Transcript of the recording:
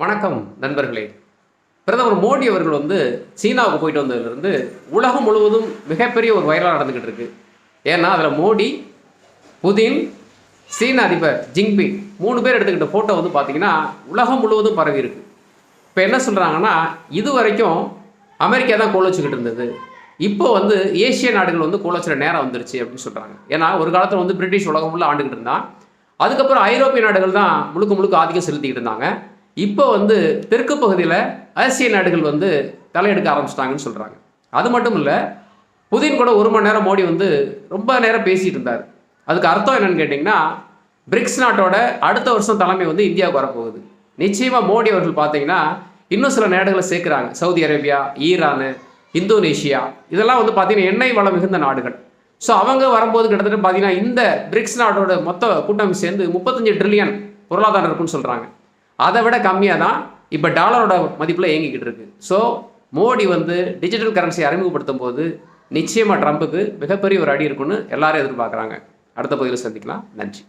வணக்கம் நண்பர்களே. பிரதமர் மோடி அவர்கள் வந்து சீனாவுக்கு போயிட்டு வந்ததுலேருந்து உலகம் முழுவதும் மிகப்பெரிய ஒரு வைரலாக நடந்துக்கிட்டு இருக்கு. ஏன்னா அதில் மோடி புதின் சீன அதிபர் ஜிங்பிங் மூணு பேர் எடுத்துக்கிட்ட ஃபோட்டோ வந்து பார்த்தீங்கன்னா உலகம் முழுவதும் பரவி இருக்கு. இப்போ என்ன சொல்கிறாங்கன்னா இது வரைக்கும் அமெரிக்கா தான் கோல் வச்சுக்கிட்டு இருந்தது. இப்போ வந்து ஏசிய நாடுகள் வந்து கோல் நேரம் வந்துருச்சு அப்படின்னு சொல்கிறாங்க ஏன்னா ஒரு காலத்தில் வந்து பிரிட்டிஷ் உலகம் உள்ள ஆண்டுகிட்டு இருந்தான். அதுக்கப்புறம் ஐரோப்பிய நாடுகள் தான் முழுக்க முழுக்க ஆதிக்கம் செலுத்திக்கிட்டு இருந்தாங்க. இப்போ வந்து தெற்கு பகுதியில் ஆசிய நாடுகள் வந்து தலையெடுக்க ஆரம்பிச்சிட்டாங்கன்னு சொல்கிறாங்க அது மட்டும் இல்லை புதின் கூட ஒரு மணி நேரம் மோடி வந்து ரொம்ப நேரம் பேசிகிட்டு இருந்தார். அதுக்கு அர்த்தம் என்னன்னு கேட்டிங்கன்னா பிரிக்ஸ் நாட்டோட அடுத்த வருஷம் தலைமை வந்து இந்தியாவுக்கு வரப்போகுது. நிச்சயமாக மோடி அவர்கள் பார்த்தீங்கன்னா இன்னும் சில நாடுகளை சேர்க்குறாங்க. சவுதி அரேபியா ஈரானு இந்தோனேஷியா இதெல்லாம் வந்து பார்த்தீங்கன்னா எண்ணெய் வளம் மிகுந்த நாடுகள். ஸோ அவங்க வரும்போது கிட்டத்தட்ட பார்த்தீங்கன்னா இந்த பிரிக்ஸ் நாட்டோட மொத்த கூட்டம் சேர்ந்து முப்பத்தஞ்சு ட்ரில்லியன் பொருளாதாரம் இருக்குன்னு சொல்கிறாங்க அதை விட கம்மியாக தான் இப்போ டாலரோட மதிப்பில் இயங்கிக்கிட்டு இருக்கு. ஸோ மோடி வந்து டிஜிட்டல் கரன்சியை அறிமுகப்படுத்தும் போது நிச்சயமாக ட்ரம்புக்கு மிகப்பெரிய ஒரு அடி இருக்குன்னு எல்லாரும் எதிர்பார்க்குறாங்க. அடுத்த பகுதியில் சந்திக்கலாம். நன்றி.